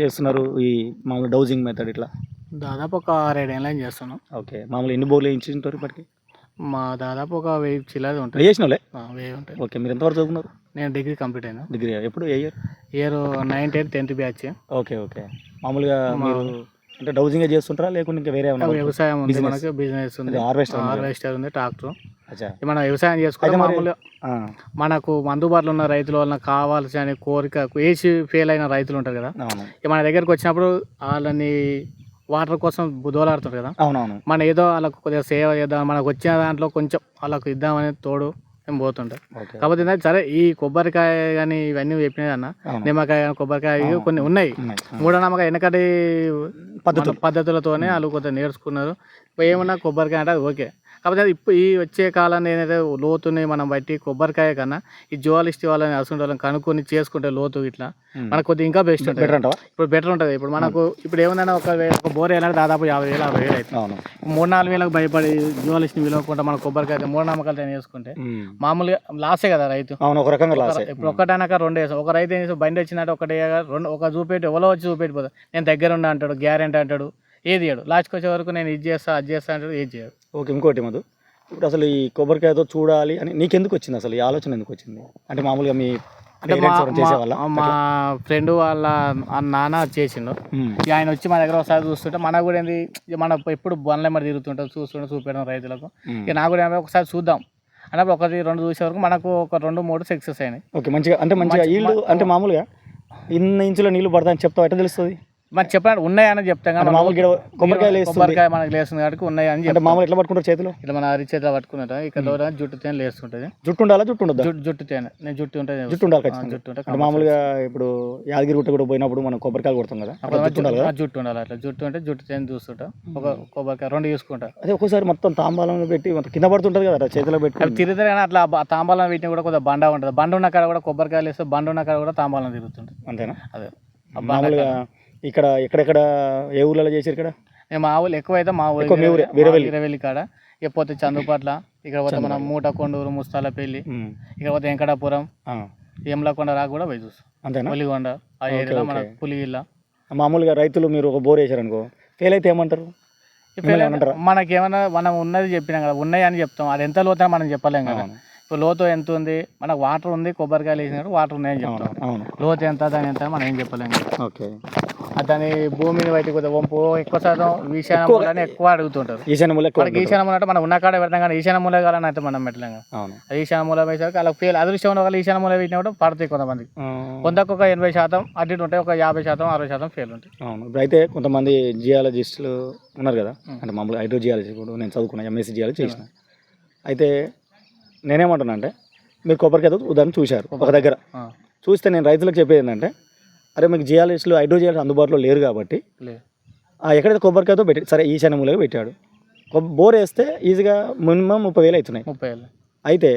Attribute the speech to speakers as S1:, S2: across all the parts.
S1: చేస్తున్నారు ఈ మామూలు డౌజింగ్ మెథడ్ ఇట్లా?
S2: దాదాపు ఒక ఆరేడేళ్ళ చేస్తున్నాం.
S1: ఓకే. మామూలు ఎన్ని బోర్లు వేయించుంటారు ఇప్పటికి?
S2: మా దాదాపు ఒక వెయ్యి చిల్లది ఉంటుంది.
S1: వేసిన
S2: వెయ్యి ఉంటుంది.
S1: ఓకే. మీరు ఎంతవరకు చదువుకున్నారు?
S2: నేను డిగ్రీ కంప్లీట్ అయినా.
S1: డిగ్రీ ఎప్పుడు? ఏ year?
S2: Year nine tenth tenth batch.
S1: Okay okay. మామూలుగా మీరు అంటే డౌజింగే చేస్తుంటారా? లేకుంటే ఇంకా వేరే
S2: వ్యవసాయం ఉంది. మనకి బిజినెస్ ఉంది.
S1: హార్వెస్టర్
S2: హార్వెస్టర్ ఉంది ట్రాక్టర్ మనం వ్యవసాయం చేసుకుంటే మనకు అందుబాటులో ఉన్న రైతుల వలన కావాల్సిన కోరిక వేసి ఫెయిల్ అయిన రైతులు ఉంటారు కదా. మన దగ్గరకు వచ్చినప్పుడు వాళ్ళని వాటర్ కోసం దోలాడుతారు కదా.
S1: అవునవును.
S2: మనం ఏదో వాళ్ళకు కొద్దిగా సేవ చేద్దాం మనకు వచ్చిన దాంట్లో కొంచెం వాళ్ళకు ఇద్దామని తోడు మేము పోతుంటాం కాకపోతే ఏంటంటే సరే ఈ కొబ్బరికాయ కానీ ఇవన్నీ చెప్పినది అన్న నిమ్మకాయ కానీ కొబ్బరికాయ కొన్ని ఉన్నాయి.
S1: ఆ.
S2: మూఢనమ్మకం వెనకటి పద్ధతులతోనే వాళ్ళు కొంత నేర్చుకున్నారు. ఇప్పుడు ఏమన్నా కొబ్బరికాయ అంటే అది ఓకే. కాకపోతే ఇప్పుడు ఈ వచ్చే కాలాన్ని ఏంటంటే లోతుని మనం బట్టి కొబ్బరికాయ కన్నా ఈ జువాలిస్ట్ వాళ్ళని అసలు వాళ్ళని కనుక్కొని చేసుకుంటే లోతు ఇట్లా. మనకు కొద్దిగా ఇంకా బెస్ట్ ఉంటుంది. ఇప్పుడు బెటర్ ఉంటుంది. ఇప్పుడు మనకు ఇప్పుడు ఏముందన్నా ఒక ఒక బోర్ వేయాలంటే దాదాపు యాభై వేలు అరవై వేలు అవుతుంది మూడు నాలుగు వేలకు భయపడి జువాలిస్ట్ని విలువకుండా మన కొబ్బరికాయ అయితే మూఢనమ్మకాలతో చేసుకుంటే. మామూలుగా లాసే కదా రైతు.
S1: అవును ఒక రకంగా లాస్.
S2: ఇప్పుడు ఒకటనక రెండు వేసాం. ఒక రైతు ఏం చేస్తాడు, బండి వచ్చినట్టు ఒకటి రెండు ఒక చూపెట్టి ఎవరో వచ్చి చూపెట్టిపోతా. నేను దగ్గర ఉండా అంటాడు గ్యారెంటీ అంటాడు. ఏది చేయడు. లాస్ట్కి వచ్చే వరకు నేను ఇది చేస్తా అది చేస్తా అంటాడు ఏది చేయడు.
S1: ఓకే ఇంకోటి మధు. ఇప్పుడు అసలు ఈ కొబ్బరికాయతో చూడాలి అని నీకెందుకు వచ్చింది అసలు? ఈ ఆలోచన ఎందుకు వచ్చింది? అంటే మామూలుగా మీ
S2: అంటే మా ఫ్రెండ్ వాళ్ళ నాన్న చేసిండు. ఆయన వచ్చి మా దగ్గర ఒకసారి చూస్తుంటే మనకు కూడా ఏంది మన ఎప్పుడు బండ్ల మరి తిరుగుతుంటాం చూస్తుంటే చూపెడతాం రైతులకు. ఇక నాకు కూడా ఒకసారి చూద్దాం. అన్నప్పుడు ఒకటి రెండు చూసే వరకు మనకు ఒక రెండు మూడు సక్సెస్ అయినాయి.
S1: ఓకే మంచిగా అంటే మంచిగా
S2: మంచి-
S1: ఇల్లు అంటే మామూలుగా ఇన్ని ఇంచుల నీళ్ళు పడతాయని చెప్తావు? ఎట్లా తెలుస్తుంది?
S2: మరి చెప్పినట్టు ఉన్నాయని చెప్తాం
S1: అంటే
S2: కానీ
S1: కొబ్బరికాయలు వేస్తుంది
S2: కొబ్బరికాయ మనకి లేస్తుంది కాబట్టి ఉన్నాయని
S1: అంటే
S2: చెప్తాం.
S1: మామూలు ఎట్లా పట్టుకుంటారు చేతిలో?
S2: ఇట్లా మన అరిచేతిలో పట్టుకున్నట్టు ఇక్కడ జుట్టు తేనె లేస్తుంటది.
S1: జుట్టు ఉండాలా? జుట్టు ఉండదా
S2: జుట్టు జుట్టు తేనె. నేను జుట్టు ఉంటుంది
S1: జుట్టు ఉండాలి
S2: జుట్టు ఉంటే
S1: అంటే మామూలుగా ఇప్పుడు యాదగిరి గుట్ట కూడా పోయినప్పుడు మనం కొబ్బరికాయలు కొడతాం కదా జుట్టు ఉండాలి
S2: జుట్టు ఉండాలి అట్లా. జుట్టు అంటే జుట్టు తేనె చూస్తుంటా. ఒక కొబ్బరికాయ రెండు చూసుకుంటా
S1: అదే ఒక్కోసారి మొత్తం తాంబాలంలో పెట్టి మొత్తం కింద పడుతుంటది కదా చేతిలో పెట్టి
S2: తిరుగుతారు కానీ అట్లా తాంబాలం వీటిని కూడా కొద్దిగా బండ ఉంటుంది. బండ ఉన్న కాడ కూడా కొబ్బరికాయలు వేస్తే బండ ఉన్న కాడ కూడా తాంబాలం తిరుగుతుంటుంది.
S1: అంతేనా?
S2: అదే.
S1: మామూలుగా ఇక్కడ ఎక్కడెక్కడ ఏ ఊర్లలో చేసారు ఇక్కడ?
S2: మా ఊళ్ళు ఎక్కువ అయితే మా ఊరు?
S1: వీరవెల్లి.
S2: వీరవెల్లి కాడ. ఇక పోతే చందుపట్ల ఇక్కడ పోతే మనం మూట కొండూరు ముస్తాలపల్లి. ఇక్కడ పోతే వెంకటాపురం
S1: ఆ.
S2: యమలకొండ రాకు కూడా పోయి చూస్తాం.
S1: అంతేనా?
S2: పులిగొండ ఆ ఏరియాలో మన. పులిగిల్ల.
S1: మామూలుగా రైతులు మీరు ఒక బోర్ వేసారు అనుకో ఫెయిల్ అయితే ఏమంటారు?
S2: మనకేమన్నా మనం ఉన్నది చెప్పినాం కదా ఉన్నాయి అని చెప్తాం. అది ఎంత లోతున్నా మనం చెప్పలేం కదా. ఇప్పుడు లోతు ఎంత ఉంది? మనకు వాటర్ ఉంది కొబ్బరికాయలు వేసినట్టు వాటర్ ఉన్నాయని చెప్తాం. లోతు ఎంత దాని ఎంత మనం ఏం చెప్పలేం కదా.
S1: ఓకే.
S2: దాని భూమిని బయటకు పోతే వంపు ఎక్కువ శాతం ఈశాన్య
S1: ఎక్కువ-
S2: మూలని ఎక్కువ అడుగుతుంటారు.
S1: ఈశాన్య మూల
S2: మనకి ఈశాన్య మూల అంటే మనం ఉన్న కాడ పెడతాం కానీ ఈశాన్య మూల కావాలని అయితే మనం పెట్టలేం
S1: అవును.
S2: ఈశాన్య మూల వేసరికి అలా ఫెయిల్ అదృష్టం ఉన్న వాళ్ళు ఈశాన్య మూల పెట్టినా కూడా పడతాయి కొంతమంది.
S1: ఆ,
S2: వందకు ఒక ఎనభై శాతం అటు ఉంటాయి ఒక యాభై శాతం అరవై శాతం ఫెయిల్ ఉంటాయి.
S1: అవును. ఇప్పుడు అయితే కొంతమంది జియాలజిస్టులు ఉన్నారు కదా. అంటే మామూలుగా హైడ్రో జియాలజీ ఇప్పుడు నేను చదువుకున్నా ఎంఎస్సీ జియాలజీ చేసిన. అయితే నేనేమంటున్నా అంటే మీరు కొబ్బరికాయ ఉదాహరణ చూశారు ఒక దగ్గర. చూస్తే నేను రైతులకు చెప్పేది ఏంటంటే అరే మీకు జియాలజిస్టులు హైడ్రో జియాలజీ అందుబాటులో లేరు కాబట్టి ఎక్కడైతే కొబ్బరికాయతో పెట్టి సరే ఈశాన్య మూలగా పెట్టాడు. బోర్ వేస్తే ఈజీగా మినిమం ముప్పై వేలు అవుతున్నాయి.
S2: ముప్పై వేలు.
S1: అయితే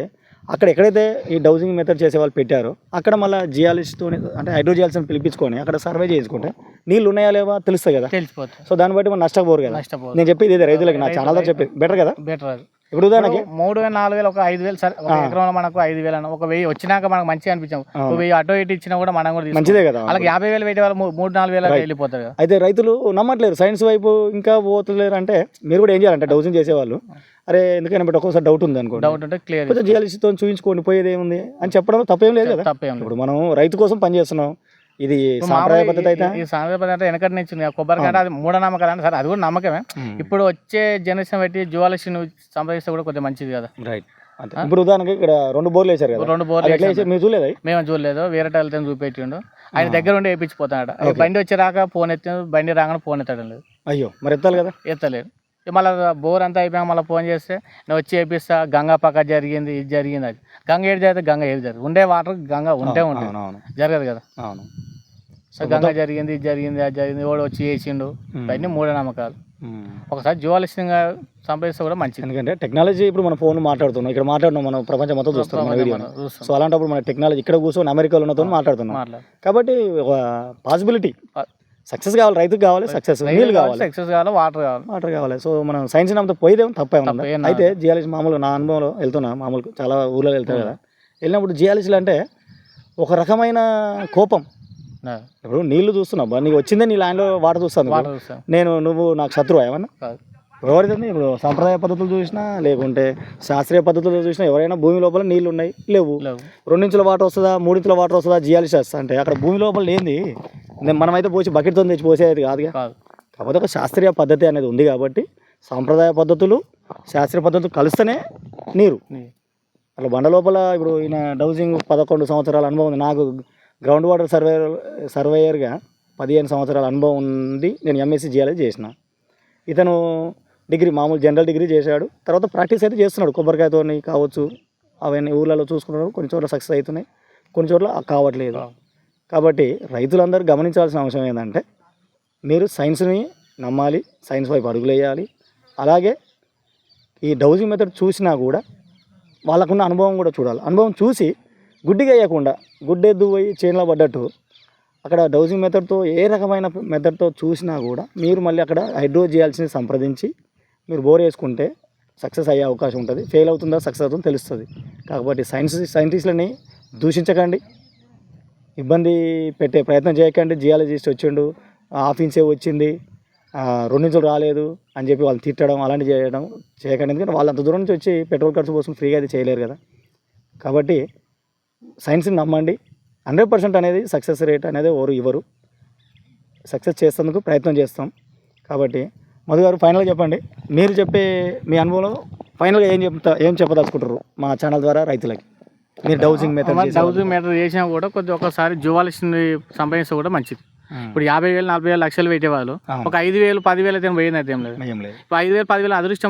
S1: అక్కడ ఎక్కడైతే ఈ డౌజింగ్ మెథడ్ చేసే వాళ్ళు పెట్టారో అక్కడ మళ్ళీ జియాలజిస్ట్తో అంటే హైడ్రోజియాలజిస్ట్ని పిలిపించుకొని అక్కడ సర్వే చేసుకుంటే నీళ్ళు ఉన్నాయా లేవా తెలుస్తుంది కదా.
S2: తెలిసిపోతుంది.
S1: సో దాన్ని బట్టి మనం నష్టపోరు కదా. నేను చెప్పేది ఇదే రైతులకి నా ఛానల్లో చెప్పేది. బెటర్ కదా?
S2: బెటర్ అది.
S1: ఇప్పుడు ఉదాహరణకి
S2: మూడు వేలు నాలుగు వేలు ఒక ఐదు వేలు సరే ఒక ఎకరంలో మనకు ఐదు వేలు అన్న ఒక వెయ్యి వచ్చినాక మనకు మంచిగా అనిపించాం. ఒక వెయ్యి అటో ఇటు ఇచ్చినా కూడా మనం కూడా.
S1: మంచిదే కదా
S2: వాళ్ళకి యాభై వేలు పెట్టే వాళ్ళు మూడు నాలుగు వేలు వెళ్ళిపోతారు కదా.
S1: అయితే రైతులు నమ్మట్లేరు సైన్స్ వైపు ఇంకా పోతలేరు అంటే మీరు కూడా ఏం చేయాలంటే డౌజింగ్ చేసేవాళ్ళు. అరే ఎందుకని బట్టి ఒక్కోసారి డౌట్ ఉంది అనుకోండి.
S2: డౌట్ ఉంటే క్లియర్
S1: కొంచెం జియాలజిస్ట్తో చూపించుకోండి పోయేది ఏముంది అని చెప్పడం తప్పేం లేదు కదా.
S2: తప్పేం
S1: ఇప్పుడు మనం రైతు కోసం పనిచేస్తున్నాం ఇది సాంప్రదాయ పద్ధతి అయితే?
S2: ఈ- సాంప్రదాయ పద్ధతి అంటే వెనకటి నుంచి కొబ్బరికాయ అది మూఢనమ్మకాలు అంటే సరే అది కూడా నమ్మకమే. ఇప్పుడు వచ్చే జనరేషన్ బట్టి జువాలజీని సంప్రదిస్తే కూడా కొద్దిగా మంచిది కదా.
S1: రైట్ ఇప్పుడు ఉదాహరణకి ఇక్కడ రెండు బోర్లు వేశారు కదా.
S2: రెండు బోర్లు
S1: వేసారు మీరు చూడలేదు?
S2: మేము చూడలేదు. వేరే వాళ్ళతో చూపెట్టిండు. ఆయన దగ్గర ఉండి వేయించిపోతాడు బండి వచ్చి రాక ఫోన్ ఎత్తి బండి రాగానే ఫోన్ ఎత్తడం లేదు.
S1: అయ్యో మరి ఎత్తాలి కదా?
S2: ఎత్తలేడు ఇక మళ్ళీ బోర్ అంతా అయిపోయాక మళ్ళీ ఫోన్ చేస్తే నేను వచ్చి వేపిస్తా గంగా పక్క జరిగింది ఇది జరిగింది అది గంగ ఏది జరిగితే గంగ ఏది జరిగింది ఉండే వాటర్ గంగ ఉంటే ఉంటుంది. జరగదు కదా.
S1: అవును.
S2: సో గంగ జరిగింది ఇది జరిగింది అది జరిగింది వాడు వచ్చి
S1: ఉమ్.
S2: ఇవన్నీ మూఢనమ్మకాలు. ఒకసారి జ్యువలిస్ట్గా సంపాదిస్తే కూడా మంచిది.
S1: ఎందుకంటే టెక్నాలజీ ఇప్పుడు మన ఫోన్ మాట్లాడుతున్నాం. ఇక్కడ మాట్లాడుతున్నాం మనం ప్రపంచం మొత్తం చూస్తాం మన వీడియో సో అలాంటప్పుడు మన టెక్నాలజీ ఇక్కడ కూర్చొని అమెరికాలో ఉన్నతో మాట్లాడుతున్నాం.
S2: మాట్లాడు.
S1: కాబట్టి ఒక పాసిబిలిటీ. సక్సెస్ కావాలి రైతుకు కావాలి సక్సెస్ నీళ్ళు కావాలి
S2: సక్సెస్ కావాలి వాటర్ కావాలి.
S1: వాటర్ కావాలి. సో మనం సైన్స్ నమ్మతో పోయేదేమో తప్పే అయితే జియాలజీ మామూలుగా నా అనుభవంలో వెళ్తున్నా మామూలు చాలా ఊళ్ళో వెళ్తారు కదా. వెళ్ళినప్పుడు జియాలజీలు అంటే ఒక రకమైన కోపం. ఇప్పుడు నీళ్ళు చూస్తున్నావు నీకు వచ్చిందే నీ ల్యాండ్లో వాటర్ చూస్తాను
S2: చూస్తాం.
S1: నేను నువ్వు నాకు శత్రువు ఏమన్నా? ఎవరిదండి ఇప్పుడు సాంప్రదాయ పద్ధతులు చూసినా లేకుంటే శాస్త్రీయ పద్ధతులు చూసినా ఎవరైనా భూమి లోపల నీళ్ళు ఉన్నాయి లేవు. రెండించుల వాటర్ వస్తుందా మూడించుల వాటర్ వస్తుందా జియాలిసిస్ అంటే అక్కడ భూమి లోపల ఏంది? మనమైతే పోసి బకెట్తో తెచ్చి పోసేది కాదుగా.
S2: కాదు.
S1: కాకపోతే ఒక శాస్త్రీయ పద్ధతి అనేది ఉంది కాబట్టి సాంప్రదాయ పద్ధతులు శాస్త్రీయ పద్ధతులు కలిస్తేనే నీరు. అట్లా బండ లోపల ఇప్పుడు ఈయన డౌజింగ్ పదకొండు సంవత్సరాల అనుభవం ఉంది. నాకు గ్రౌండ్ వాటర్ సర్వేయర్ సర్వేయర్గా పదిహేను సంవత్సరాల అనుభవం ఉంది. నేను ఎంఎస్సీ జియాలజీ చేసిన. ఇతను డిగ్రీ మామూలు జనరల్ డిగ్రీ చేశాడు. తర్వాత ప్రాక్టీస్ అయితే చేస్తున్నాడు. కొబ్బరికాయతో కావచ్చు అవన్నీ ఊళ్ళలో చూసుకుంటున్నాడు కొన్ని చోట్ల సక్సెస్ అవుతున్నాయి. కొన్ని చోట్ల కావట్లేదు. కాబట్టి రైతులందరూ గమనించాల్సిన అంశం ఏంటంటే మీరు సైన్స్ని నమ్మాలి సైన్స్ వైపు అడుగులేయాలి అలాగే ఈ డౌజింగ్ మెథడ్ చూసినా కూడా వాళ్ళకున్న అనుభవం కూడా చూడాలి. అనుభవం చూసి గుడ్డిగా వేయకుండా గుడ్డెద్దు పోయి చేనులో పడ్డట్టు అక్కడ డౌజింగ్ మెథడ్తో ఏ రకమైన మెథడ్తో చూసినా కూడా మీరు మళ్ళీ అక్కడ హైడ్రో చేయాల్సింది సంప్రదించి మీరు బోర్ వేసుకుంటే సక్సెస్ అయ్యే అవకాశం ఉంటుంది. ఫెయిల్ అవుతుందా సక్సెస్ అవుతుందో తెలుస్తుంది. కాబట్టి సైన్స్ సైంటిస్టులని దూషించకండి. ఇబ్బంది పెట్టే ప్రయత్నం చేయకండి. జియాలజిస్ట్ వచ్చిండు. హాఫ్ ఇంచే వచ్చింది. ఆ, రెండించులు రాలేదు అని చెప్పి వాళ్ళు తిట్టడం అలాంటివి చేయడం చేయకండి. ఎందుకంటే వాళ్ళు అంత దూరం నుంచి వచ్చి పెట్రోల్ ఖర్చు కోసం ఫ్రీగా అయితే చేయలేరు కదా. కాబట్టి సైన్స్ని నమ్మండి. హండ్రెడ్ పర్సెంట్ అనేది సక్సెస్ రేట్ అనేది ఎవరు ఇవ్వరు. సక్సెస్ చేసేందుకు ప్రయత్నం చేస్తాం. కాబట్టి మధు గారు ఫైనల్గా చెప్పండి. మీరు చెప్పే మీ అనుభవంలో ఫైనల్గా ఏం చెప్తా ఏం చెప్పదలుచుకుంటారు మా ఛానల్ ద్వారా రైతులకి? మీరు డౌజింగ్ మెథడ్
S2: థౌజండ్ మీటర్ చేసినా కూడా కొద్దిగా ఒకసారి జువాలజీని సంపాదిస్తే కూడా మంచిది. ఇప్పుడు యాభై వేలు నలభై వేలు లక్షలు పెట్టేవాళ్ళు. ఒక ఐదు వేలు పదివేలు అయితే పోయింది అయితే ఏం లేదు. ఐదు వేలు పదివేలు అదృష్టం